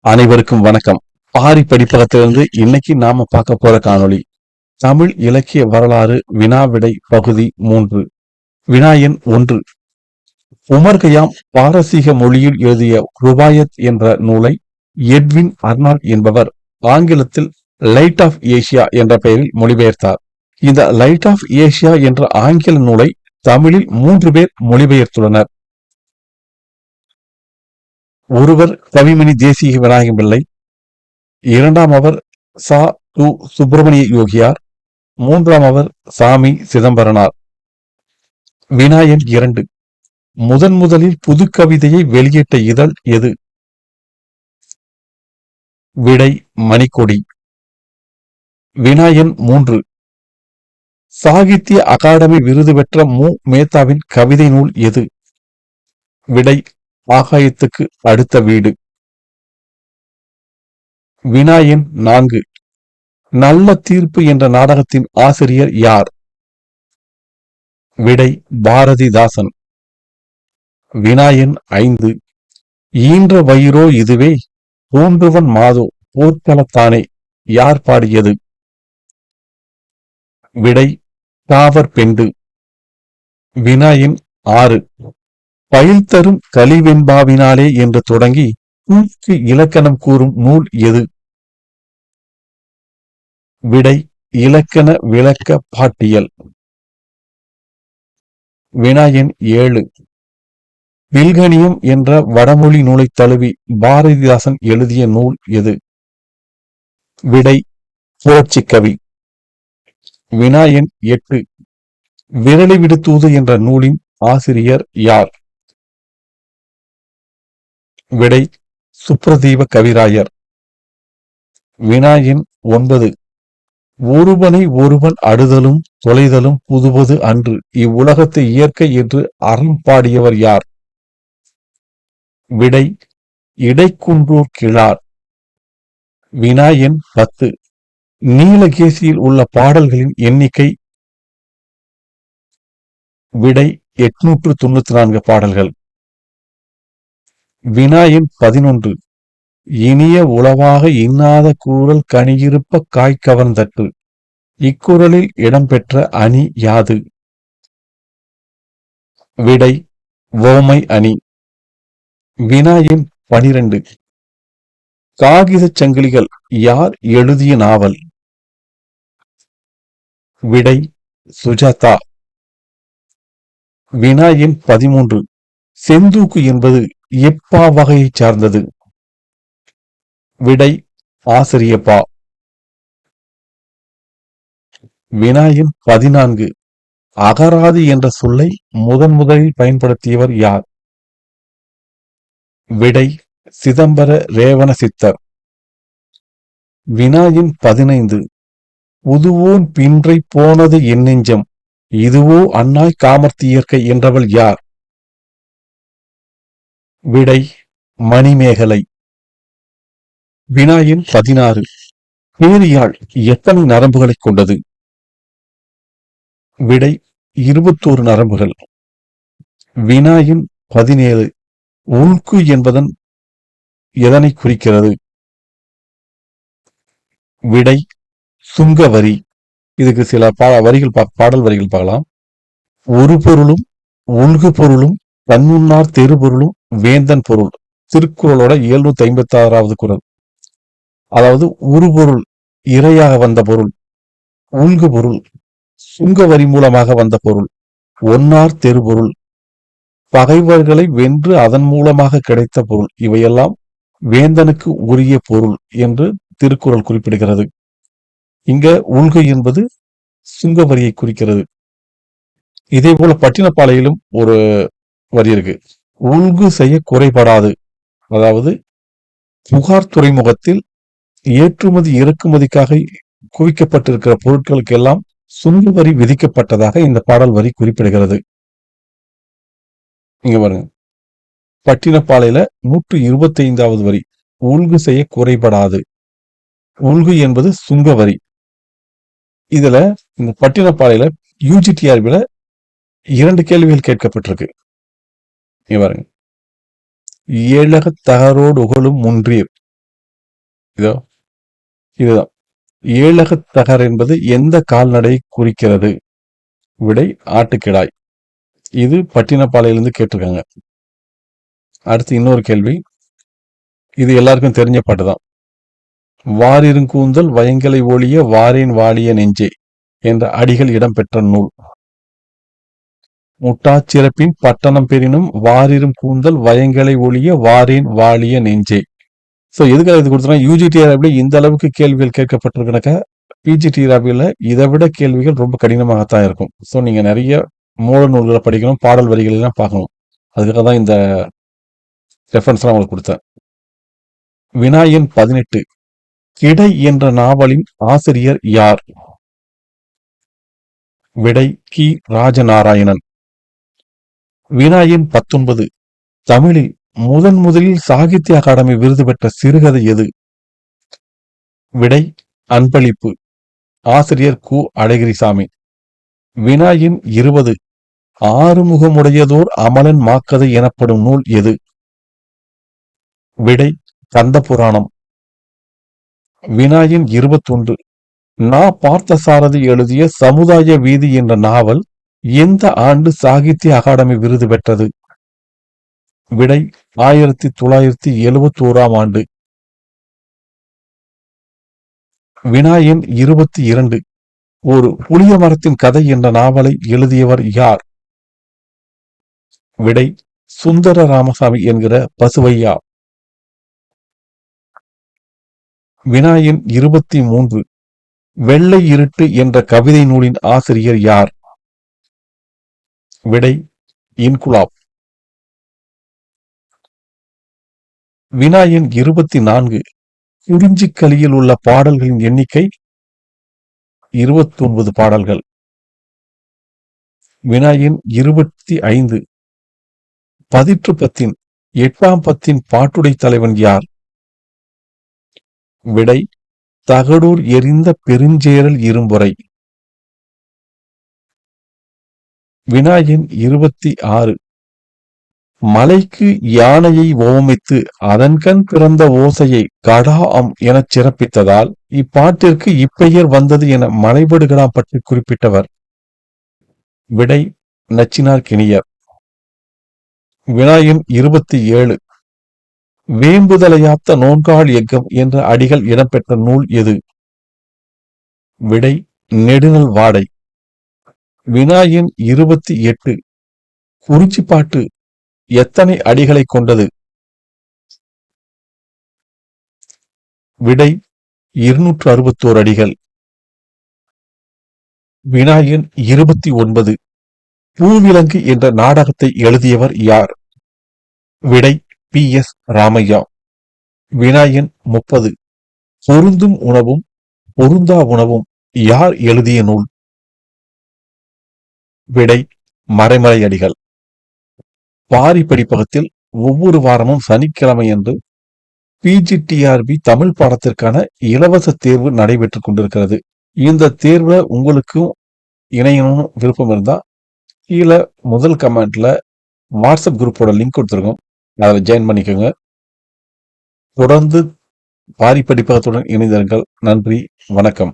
அனைவருக்கும் வணக்கம். பாரி படிப்பகத்திலிருந்து இன்னைக்கு நாம பார்க்க போற காணொளி தமிழ் இலக்கிய வரலாறு வினாவிடை பகுதி மூன்று. வினா ஒன்று. உமர்கயாம் பாரசீக மொழியில் எழுதிய ருபாயத் என்ற நூலை எட்வின் அர்னால்ட் என்பவர் ஆங்கிலத்தில் லைட் ஆஃப் ஏசியா என்ற பெயரில் மொழிபெயர்த்தார். இந்த லைட் ஆஃப் ஏசியா என்ற ஆங்கில நூலை தமிழில் மூன்று பேர் மொழிபெயர்த்துள்ளனர். ஒருவர் கவிமணி தேசிக விநாயகம் பிள்ளை இரண்டாம் அவர் சா கு சுப்பிரமணிய யோகியார். மூன்றாம் அவர் சாமி சிதம்பரனார். வினாயன் இரண்டு. முதன் முதலில் புது கவிதையை வெளியிட்ட இதழ் எது? விடை மணிக்கொடி. வினாயன் மூன்று. சாகித்ய அகாடமி விருது பெற்ற மு. மேத்தாவின் கவிதை நூல் எது? விடை ஆகாயத்துக்கு அடுத்த வீடு. வினாயன் நான்கு. நல்ல தீர்ப்பு என்ற நாடகத்தின் ஆசிரியர் யார்? விடை பாரதிதாசன். வினாயன் ஐந்து. ஈன்ற வயிறோ இதுவே தோன்றுவன் மாதோ போர்க்களத்தானே யார் பாடியது? விடை காவர் பெண்டு வினாயின் ஆறு. பயில் தரும் கலிவெண்பாவினாலே என்று தொடங்கி தூக்கு இலக்கணம் கூறும் நூல் எது? விடை இலக்கண விளக்க பாட்டியல். வினாயன் ஏழு. வில்கணியம் என்ற வடமொழி நூலை தழுவி பாரதிதாசன் எழுதிய நூல் எது? விடை புரட்சிக்கவி வினாயன் எட்டு. விரலி விடுத்தூது என்ற நூலின் ஆசிரியர் யார்? விடை சுப்ரதீப கவிராயர். வினாயின் ஒன்பது. ஒருவனை ஒருவன் அடுதலும் தொலைதலும் புதுவது அன்று. இவ்வுலகத்தை இயற்கை என்று அறம் பாடியவர் யார்? விடை இடைக்குன்றூர் கிழார். வினாயன் பத்து. நீலகேசியில் உள்ள பாடல்களின் எண்ணிக்கை விடை எட்நூற்று தொண்ணூத்தி நான்கு பாடல்கள். வினாயின் பதினொன்று. இனிய உளவாக இன்னாத கூறல் கனியிருப்ப காய்கவர்ந்தற்று இக்குறளில் இடம்பெற்ற அணி யாது? விடை ஓமை அணி. வினாயின் பனிரெண்டு. காகிதச் சங்கிலிகள் யார் எழுதிய நாவல்? விடை சுஜாதா. வினாயின் பதிமூன்று. செந்தூக்கு என்பது எப்பா வகையைச் சார்ந்தது. விடை ஆசிரியப்பா. வினாயின் பதினான்கு. அகராதி என்ற சொல்லை முதன் முதலில் பயன்படுத்தியவர் யார்? விடை சிதம்பர ரேவண சித்தர் வினாயின் பதினைந்து. உதுவோன் பின்றை போனது என் நெஞ்சம். இதுவோ அன்னாய் காமர்த்தியற்கை என்றவள் யார்? விடை மணிமேகலை. வினாயின் பதினாறு. பேரியாழ் எத்தனை நரம்புகளை கொண்டது? விடை இருபத்தோரு நரம்புகள். வினாயின் பதினேழு. உள்கு என்பதன் எதனை குறிக்கிறது? விடை சுங்க வரி இதுக்கு சில பா வரிகள் பா பாடல் வரிகள் பார்க்கலாம். ஒரு பொருளும் உள்கு பொருளும் தன்முன்னார் தெருபொருளும் வேந்தன் பொருள். திருக்குறளோட எழுநூத்தி ஐம்பத்தி ஆறாவது குரல். அதாவது உருபொருள் இறையாக வந்த பொருள் உள்கு பொருள் சுங்க வரி மூலமாக வந்த பொருள் ஒன்னார் தெருபொருள் பகைவர்களை வென்று அதன் மூலமாக கிடைத்த பொருள் இவையெல்லாம் வேந்தனுக்கு உரிய பொருள் என்று திருக்குறள் குறிப்பிடுகிறது. இங்க உள்கை என்பது சுங்க வரியை குறிக்கிறது. இதே போல பட்டினப்பாளையிலும் ஒரு வரி இருக்கு. ஒழுங்கு செய்ய குறைபடாது. அதாவது புகார் துறைமுகத்தில் ஏற்றுமதி இறக்குமதிக்காக குவிக்கப்பட்டிருக்கிற பொருட்களுக்கு எல்லாம் சுங்க வரி விதிக்கப்பட்டதாக இந்த பாடல் வரி குறிப்பிடுகிறது. இங்க பாருங்க. பட்டினப்பாளையில நூற்று இருபத்தி ஐந்தாவது வரி உள்கு செய்ய குறைபடாது. உள்கு என்பது சுங்க வரி. இதுல இந்த பட்டினப்பாளையில யூஜிடிஆர்பில இரண்டு கேள்விகள் கேட்கப்பட்டிருக்கு. இங்க பாருங்க. ஏழக தகரோடு உகழும் முன்றீர் இதோ இதுதான். தகர் என்பது எந்த கால்நடை குறிக்கிறது? விடை ஆட்டுக்கிடாய். இது பட்டினப்பாளையிலிருந்து கேட்டிருக்காங்க. அடுத்து இன்னொரு கேள்வி. இது எல்லாருக்கும் தெரிஞ்ச பாட்டுதான் வாரிருங்கூந்தல் வயங்கலை ஒழிய வாரேன் வாழிய நெஞ்சே என்ற அடிகள் இடம்பெற்ற நூல். முட்டாச்சிறப்பின் பட்டணம் பெறினும் வாரிரும் கூந்தல் வயங்களை ஒழிய வாரேன் வாழிய நெஞ்சே. ஸோ எதுக்காக இது கொடுத்தோம்னா யூஜிடிஆர்பில இந்த அளவுக்கு கேள்விகள் கேட்கப்பட்டிருக்கனாக்க பிஜிடிஆர்பில இதை விட கேள்விகள் ரொம்ப கடினமாகத்தான் இருக்கும். ஸோ நீங்க நிறைய மூல நூல்களை படிக்கணும் பாடல் வரிகள் எல்லாம் பார்க்கணும். அதுக்காக தான் இந்த ரெஃபரன்ஸ்லாம் உங்களுக்கு கொடுத்தேன். வினாயன் பதினெட்டு கிடை என்ற நாவலின் ஆசிரியர் யார்? விடை கி. ராஜநாராயணன். வினாயின் பத்தொன்பது. தமிழில் முதன் முதலில் சாகித்ய அகாடமி விருது பெற்ற சிறுகதை எது? விடை அன்பளிப்பு. ஆசிரியர் கு. அழகிரிசாமி. வினாயின் இருபது. ஆறுமுகமுடையதோர் அமலன் மாக்கதை எனப்படும் நூல் எது? விடை கந்த புராணம் வினாயின் இருபத்தொன்று. நா. பார்த்தசாரதி எழுதிய சமுதாய வீதி என்ற நாவல் எந்த ஆண்டு சாகித்ய அகாடமி விருது பெற்றது? விடை ஆயிரத்தி தொள்ளாயிரத்தி எழுபத்தி ஓராம் ஆண்டு. வினாயன் இருபத்தி இரண்டு. ஒரு புளிய மரத்தின் கதை என்ற நாவலை எழுதியவர் யார்? விடை சுந்தர ராமசாமி என்கிற பசுவையா. வினாயன் இருபத்தி மூன்று. வெள்ளை இருட்டு என்ற கவிதை நூலின் ஆசிரியர் யார்? விடை இன்குலாப். வினாயன் இருபத்தி நான்கு குறிஞ்சிக்கலியில் உள்ள பாடல்களின் எண்ணிக்கை இருபத்தி ஒன்பது பாடல்கள். வினாயன் இருபத்தி ஐந்து பதிற்று பத்தின் எட்டாம் பத்தின் பாட்டுடை தலைவன் யார்? விடை தகடூர் எரிந்த பெருஞ்சேரல் இரும்புரை வினாயின் இருபத்தி ஆறு. மலைக்கு யானையை ஓமித்து அதன்கண் பிறந்த ஓசையை கடா அம் எனச் சிறப்பித்ததால் இப்பாட்டிற்கு இப்பெயர் வந்தது என மலைபடுகடா பற்றி குறிப்பிட்டவர். விடை நச்சினார் கிணியர். வினாயின் இருபத்தி ஏழு. வேம்புதலையாத்த நோன்கால் எக்கம் என்ற அடிகள் இடம்பெற்ற நூல் எது? விடை நெடுநல் வாடை. வினாயின் இருபத்தி எட்டு. குறிச்சிப்பாட்டு எத்தனை அடிகளை கொண்டது? விடை இருநூற்று அறுபத்தோரு அடிகள். வினாயின் இருபத்தி ஒன்பது. பூவிலங்கு என்ற நாடகத்தை எழுதியவர் யார்? விடை பி எஸ் ராமையா. வினாயின் முப்பது. பொருந்தும் உணவும் பொருந்தா உணவும் யார் எழுதிய நூல்? விடை மறைமலை அடிகள் பாரி படிப்பகத்தில் ஒவ்வொரு வாரமும் சனிக்கிழமை என்று பிஜிடிஆர்பி தமிழ் பாடத்திற்கான இலவச தேர்வு நடைபெற்றுக் கொண்டிருக்கிறது. இந்த தேர்வில் உங்களுக்கும் இணையணும் விருப்பம் இருந்தால் கீழே முதல் கமெண்ட்ல வாட்ஸ்அப் குரூப்போட லிங்க் கொடுத்துருக்கோம். அதில் ஜாயின் பண்ணிக்கோங்க. தொடர்ந்து பாரி படிப்பகத்துடன் இணைந்திருங்கள். நன்றி வணக்கம்.